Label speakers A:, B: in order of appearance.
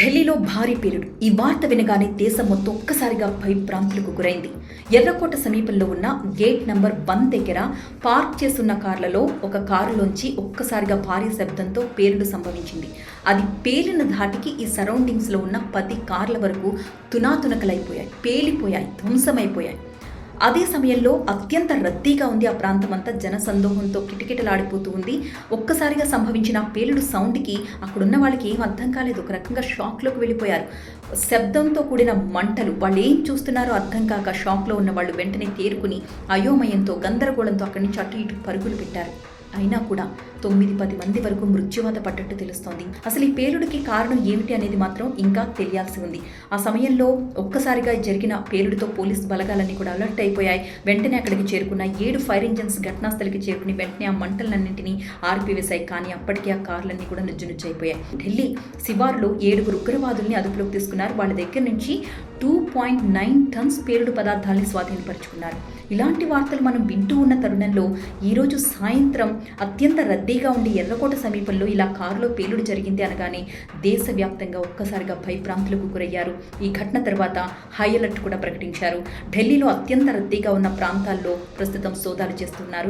A: ఢిల్లీలో భారీ పేలుడు ఈ వార్త వినగానే దేశం మొత్తం ఒక్కసారిగా భయభ్రాంతులకు గురైంది. ఎర్రకోట సమీపంలో ఉన్న గేట్ నంబర్ వన్ దగ్గర పార్క్ చేస్తున్న కార్లలో ఒక కారులోంచి ఒక్కసారిగా భారీ శబ్దంతో పేలుడు సంభవించింది. అది పేలిన ధాటికి ఈ సరౌండింగ్స్లో ఉన్న పది కార్ల వరకు తునాతునకలైపోయాయి. పేలిపోయాయి ధ్వంసమైపోయాయి. అదే సమయంలో అత్యంత రద్దీగా ఉంది ఆ ప్రాంతం అంతా జనసందోహంతో కిటకిటలాడిపోతూ ఉంది. ఒక్కసారిగా సంభవించిన పేలుడు సౌండ్కి అక్కడున్న వాళ్ళకి ఏం అర్థం కాలేదు. ఒక రకంగా షాక్లోకి వెళ్ళిపోయారు. శబ్దంతో కూడిన మంటలు వాళ్ళు ఏం చూస్తున్నారో అర్థం కాక షాక్లో ఉన్న వాళ్ళు వెంటనే తేరుకుని అయోమయంతో గందరగోళంతో అక్కడి నుంచి అటు ఇటు పరుగులు పెట్టారు. అయినా కూడా తొమ్మిది పది మంది వరకు మృత్యువాత పడ్డట్టు తెలుస్తోంది. అసలు ఈ పేలుడికి కారణం ఏమిటి అనేది మాత్రం ఇంకా తెలియాల్సి ఉంది. ఆ సమయంలో ఒక్కసారిగా జరిగిన పేలుడితో పోలీస్ బలగాలన్నీ కూడా అలర్ట్ అయిపోయాయి. వెంటనే అక్కడికి చేరుకున్న ఏడు ఫైర్ ఇంజన్స్ ఘటనాస్థలికి చేరుకుని వెంటనే ఆ మంటలన్నింటినీ ఆర్పివేశాయి. కానీ అప్పటికే ఆ కార్లన్నీ కూడా నుజ్జునుచ్చైపోయాయి ఢిల్లీ శివార్లో ఏడుగురు ఉగ్రవాదుల్ని అదుపులోకి తీసుకున్నారు. వాళ్ళ దగ్గర నుంచి టూ పాయింట్ నైన్ టన్స్ పేలుడు పదార్థాలని స్వాధీనపరుచుకున్నారు. ఇలాంటి వార్తలు మనం వింటూ ఉన్న తరుణంలో ఈరోజు సాయంత్రం అత్యంత రద్దీగా ఉండి ఎర్రకోట సమీపంలో ఇలా కారులో పేలుడు జరిగింది అనగానే దేశవ్యాప్తంగా ఒక్కసారిగా భయభ్రాంతులకు గురయ్యారు. ఈ ఘటన తర్వాత హై అలర్ట్ కూడా ప్రకటించారు. ఢిల్లీలో అత్యంత రద్దీగా ఉన్న ప్రాంతాల్లో ప్రస్తుతం సోదాలు చేస్తున్నారు.